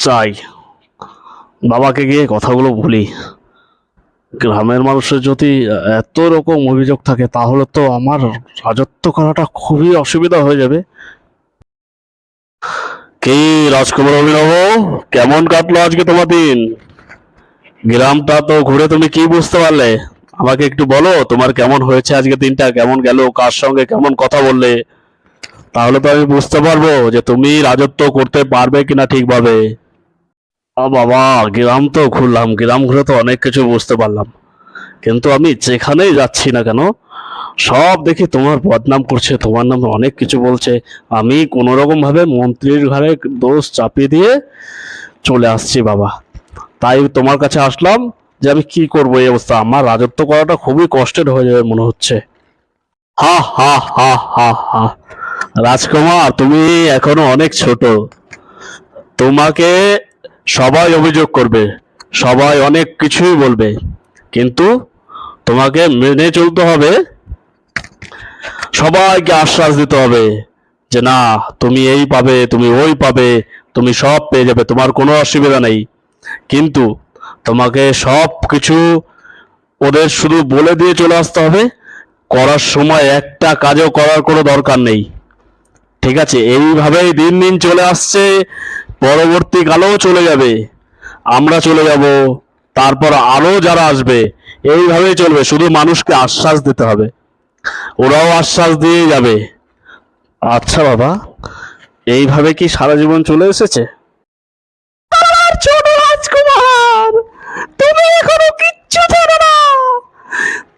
চাই। বাবাকে গিয়ে কথাগুলো বলি। গ্রামের মানুষের যদি এত রকম অভিযোগ থাকে, তাহলে তো আমার রাজত্ব করাটা খুবই অসুবিধা হয়ে যাবে। কি রাজকুমার অভিনব, কেমন কাটলো আজকে তোমার দিন? গ্রামটা তো ঘুরে তুমি কি বুঝতে পারলে? আমাকে একটু বলো, তোমার কেমন হয়েছে আজকে দিনটা? কেমন গেল? কার সঙ্গে কেমন কথা বললে? তাহলে তো আমি বুঝতে পারব যে তুমি রাজত্ব করতে পারবে কিনা ঠিকভাবে। বাবা, গ্রাম তো ঘুরলাম গ্রাম ঘুরে তো অনেক কিছু বুঝতে পারলাম। কিন্তু আমি যেখানেই যাচ্ছি না কেন, সব দেখি তোমার বদনাম করছে, তোমার নামে অনেক কিছু বলছে। আমি কোনো ভাবে মন্ত্রীর ঘরে দোষ চাপিয়ে দিয়ে চলে আসছি বাবা। তাই তোমার কাছে আসলাম যে আমি কি করব এই অবস্থা। আমার রাজত্ব করাটা খুবই কষ্টের হয়ে যাবে মনে হচ্ছে। হা হা হা হা হা। রাজকুমার, তুমি এখনও অনেক ছোট। তোমাকে সবাই অভিযোগ করবে, সবাই অনেক কিছুই বলবে, কিন্তু তোমাকে মেনে চলতে হবে, সবাইকে আশ্বাস দিতে হবে যে না, তুমি এই পাবে, তুমি ওই পাবে, তুমি সব পেয়ে যাবে, তোমার কোনো অসুবিধা নেই। কিন্তু তোমাকে সব কিছু ওদের শুধু বলে দিয়ে চলে আসতে হবে, করার সময় একটা কাজও করার কোনো দরকার নেই। ঠিক আছে, এইভাবেই দিন দিন চলে আসছে পরবর্তীকালেও চলে যাবে। আমরা চলে যাব, তারপর আরও যারা আসবে, এইভাবেই চলবে। শুধু মানুষকে আশ্বাস দিতে হবে। ওরাও আশ্বাস দিয়ে যাবে। আচ্ছা বাবা, এইভাবে কি সারা জীবন চলে এসেছে? রাজকুমার, তুমি এখনও কিচ্ছু জানো না।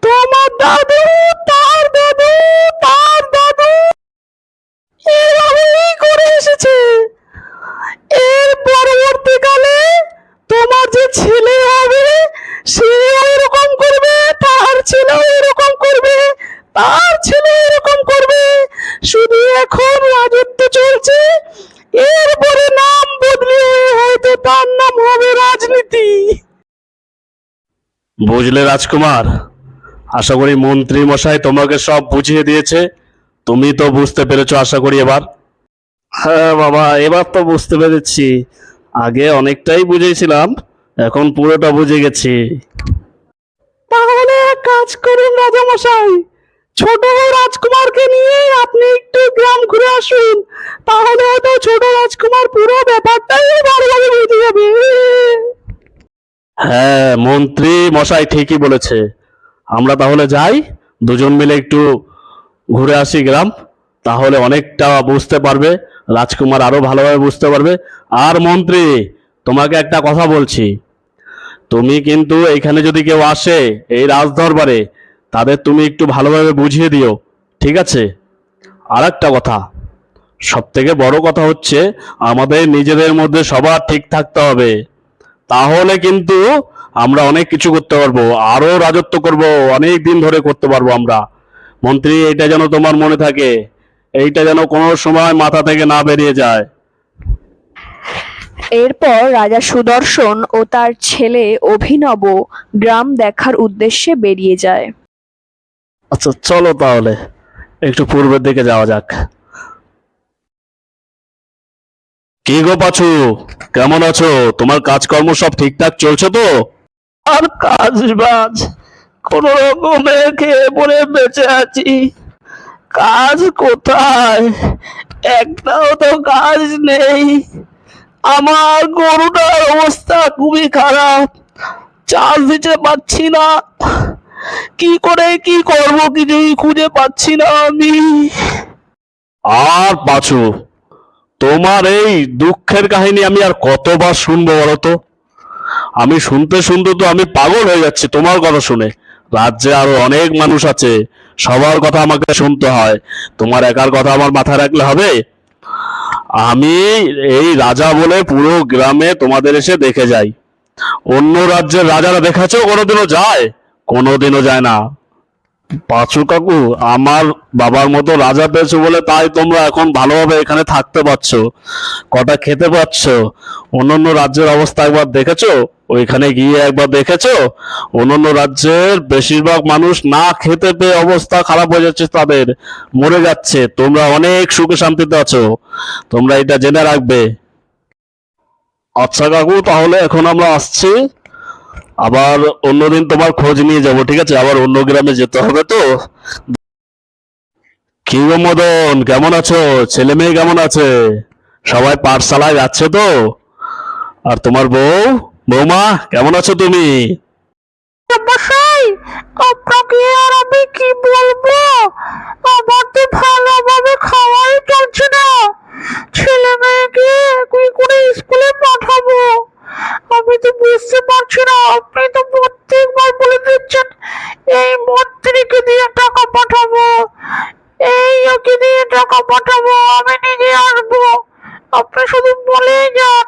তোমার বুঝলে রাজকুমার, আশা করি মন্ত্রী মশাই তোমাকে সব বুঝিয়ে দিয়েছে। তুমি তো বুঝতে পেরেছ, আশা করি এবার। হ্যাঁ বাবা, এবার তো বুঝতে পেরেছি। আগে অনেকটাই বুঝেছিলাম, এখন পুরোটা বুঝে গেছি। তাহলে এক কাজ করুন রাজামশাই, ছোট রাজকুমারকে নিয়ে আপনি একটু গ্রাম ঘুরে আসুন। তাহলে হয়তো ছোট রাজকুমার পুরো ব্যাপারটাই ভালোভাবে বুঝে যাবে। হ্যাঁ মন্ত্রী মশাই ঠিকই বলেছে। আমরা তাহলে যাই, দুজন মিলে একটু ঘুরে আসি গ্রাম, তাহলে অনেকটা বুঝতে পারবে, রাজকুমার আরও ভালোভাবে বুঝতে পারবে। আর মন্ত্রী, তোমাকে একটা কথা বলছি। তুমি কিন্তু এখানে যদি কেউ আসে এই রাজদরবারে, তাদের তুমি একটু ভালোভাবে বুঝিয়ে দিও, ঠিক আছে? আর একটা কথা সব থেকে বড় কথা হচ্ছে, আমাদের নিজেদের মধ্যে সবার ঠিক থাকতে হবে। তাহলে কিন্তু আমরা অনেক কিছু করতে পারব আরও রাজত্ব করব অনেক দিন ধরে করতে পারব আমরা। মন্ত্রী এটা যেন তোমার মনে থাকে এইটা যেন কোনো সময় মাথা থেকে না বেরিয়ে যায়। এরপর রাজা সুদর্শন ও তার ছেলে অভিনব গ্রাম দেখার উদ্দেশ্যে বেরিয়ে যায়। আচ্ছা চলো তাহলে একটু পূর্বের দিকে যাওয়া যাক। কি গো পাচু কেমন আছো? তোমার কাজকর্ম সব ঠিকঠাক চলছে তো? আর কাজ বাজ কোন রকমে খেয়ে পরে বেঁচে আছি। কাজ কোথায়? একটাও তো কাজ নেই। আমার গরুটার অবস্থা খুবই খারাপ। চাষ দিতে পাচ্ছি না। কি করে কি করব কিছুই খুঁজে পাচ্ছি না আমি। আর পাচু তোমার এই দুঃখের কাহিনী আমি আর কতবার শুনব বলো তো? আমি শুনতে শুনতে তো আমি পাগল হয়ে যাচ্ছি তোমার কথা শুনে। রাজ্যে আরও অনেক মানুষ আছে, সবার কথা আমাকে শুনতে হয়। তোমার একার কথা আমার মাথায় রাখলে হবে? আমি এই রাজা বলে পুরো গ্রামে তোমাদের এসে দেখে যাই। অন্য রাজ্যের রাজারা দেখাচ্ছ কোনোদিনও যায়? কোনোদিনও যায় না। পাঁচু কাকু, আমার বাবার মতো রাজা পেয়েছ বলে তাই তোমরা এখন ভালোভাবে এখানে থাকতে পারছ, কটা খেতে পাচ্ছো অন্যান্য রাজ্যের অবস্থা একবার দেখেছ? ওইখানে গিয়ে একবার দেখেছ? অন্যান্য রাজ্যের বেশিরভাগ মানুষ না খেতে পেয়ে অবস্থা খারাপ হয়ে যাচ্ছে তাদের, মরে যাচ্ছে, তোমরা অনেক সুখে শান্তিতে আছো, তোমরা এটা জেনে রাখবে। আচ্ছা কাকু, তাহলে এখন আমরা আসছি। আবার অন্যদিন তোমার খোঁজ নিয়ে যাব, ঠিক আছে? আবার অন্য গ্রামে যেতে হবে তো? কি মদন কেমন আছো? ছেলে মেয়ে কেমন আছে? সবাই পাঠশালায় যাচ্ছে তো? আর তোমার বউ? বৌমা, কেমন আছো তুমি? আপনাকে আর আমি কি বলব? আমার আসব। আপনি শুধু বলেই যান।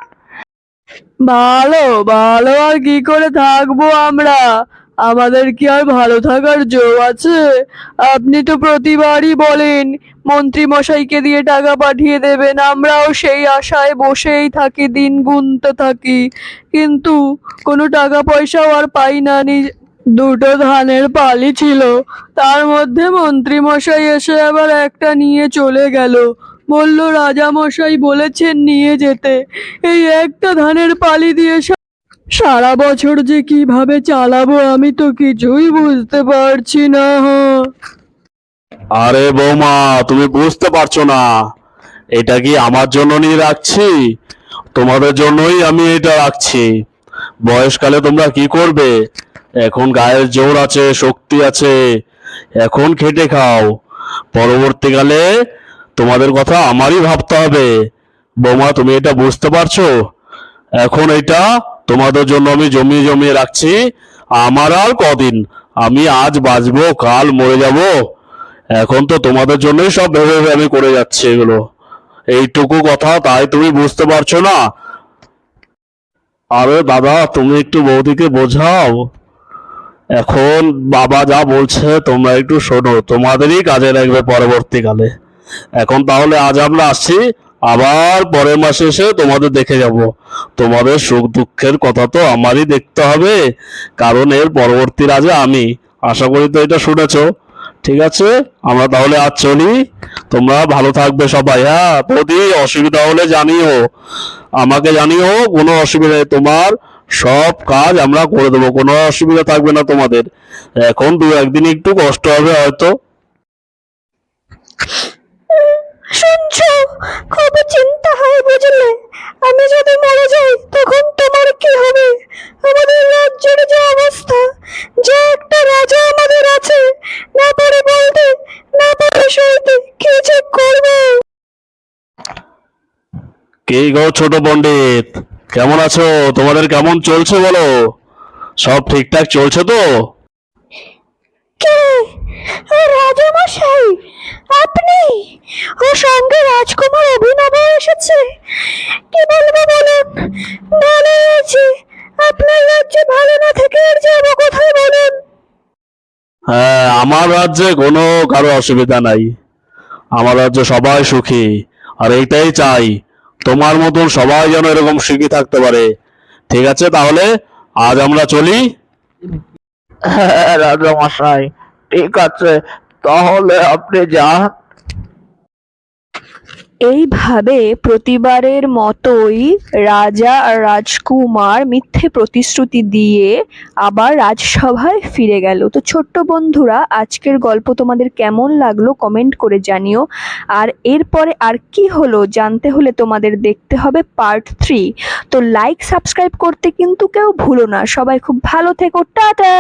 ভালো ভালো, আর কি করে থাকব আমরা? আমাদের কি আর ভালো থাকার জো আছে? আপনি তো প্রতিবারই বলেন মন্ত্রী মশাইকে দিয়ে টাকা পাঠিয়ে দেবেন, আমরাও সেই আশায় বসেই থাকি, দিন গুনতে থাকি। কিন্তু কোনো টাকা পয়সাও আর পাই না দুটো ধানের পালি ছিল। তার মধ্যে মন্ত্রী মশাই এসে আবার একটা নিয়ে চলে গেল। বলল রাজা মশাই বলেছেন নিয়ে যেতে। এই একটা ধানের পালি দিয়ে সারা বছর যে কীভাবে চালাবো আমি তো কিছুই বুঝতে পারছি না। আরে বৌমা, তুমি বুঝতে পারছ না। এটা কি আমার জন্য নিয়ে রাখছি? তোমাদের জন্যই আমি এটা রাখছি। বয়সকালে তোমরা কি করবে? এখন গায়ের জোর আছে, শক্তি আছে। এখন খেটে খাও। পরবর্তীকালে তোমাদের কথা আমারই ভাবতে হবে। বৌমা, তুমি এটা বুঝতে পারছ? এখন এটা তোমাদের জন্য আমি জমিয়ে জমিয়ে রাখছি। আমার আর কদিন? আমি আজ বাঁচবো, কাল মরে যাব। এখন তো তোমাদের জন্যই সব ভেবে ভেবে আমি করে যাচ্ছি এগুলো। এইটুকু কথা, তাই তুমি বুঝতে পারছ না? আরে দাদা, তুমি একটু বৌদিকে বোঝাও। এখন বাবা যা বলছে, তোমরা একটু শোনো। তোমাদেরই কাজে লাগবে পরবর্তীকালে। এখন তাহলে আজ আমরা আসছি, আবার পরের মাসে এসে তোমাদের দেখে যাব। তোমাদের সুখ দুঃখের কথা তো আমারই দেখতে হবে, কারণ এর পরবর্তী রাজা আমি। আশা করি তো এটা শুনেছো। ঠিক আছে, আমরা তাহলে আজ চলি। তোমরা ভালো থাকবে সবাই হ্যাঁ? বৌদি অসুবিধা হলে জানিও। আমাকে জানিও, কোনো অসুবিধা নেই। তোমার সব কাজ আমরা করে দেবো, কোনো অসুবিধা থাকবে না তোমাদের। এখন দু একদিন একটু কষ্ট হবে হয়তো। কে গো ছোট পণ্ডিত? কেমন আছো? তোমাদের কেমন চলছে বলো? সব ঠিকঠাক চলছে তো? কে? রাজা মশাই আপনি? ও সঙ্গে রাজকুমার অভিনব এসেছে। কি বলব বলেন? মনে হয়েছে আপনার রাজ্যে ভালো না থেকে আর যাব কোথায় বলেন? হ্যাঁ আমার রাজ্যে কোনো কারও অসুবিধা নাই। আমার রাজ্যে সবাই সুখী আর এইটাই চাই। তোমার মতন সবাই যেন এরকম সুখী থাকতে পারে। ঠিক আছে? তাহলে আজ আমরা চলি। হ্যাঁ রাজা মশাই ঠিক আছে। তাহলে আপনি যান। এইভাবে প্রতিবারের মতোই রাজা আর রাজকুমার মিথ্যে প্রতিশ্রুতি দিয়ে আবার রাজসভায় ফিরে গেল। তো ছোট্ট বন্ধুরা, আজকের গল্প তোমাদের কেমন লাগল কমেন্ট করে জানিও। আর এরপরে আর কি হলো জানতে হলে তোমাদের দেখতে হবে পার্ট থ্রি। তো লাইক, সাবস্ক্রাইব করতে কিন্তু কেউ ভুলো না। সবাই খুব ভালো থেকো। টাটা!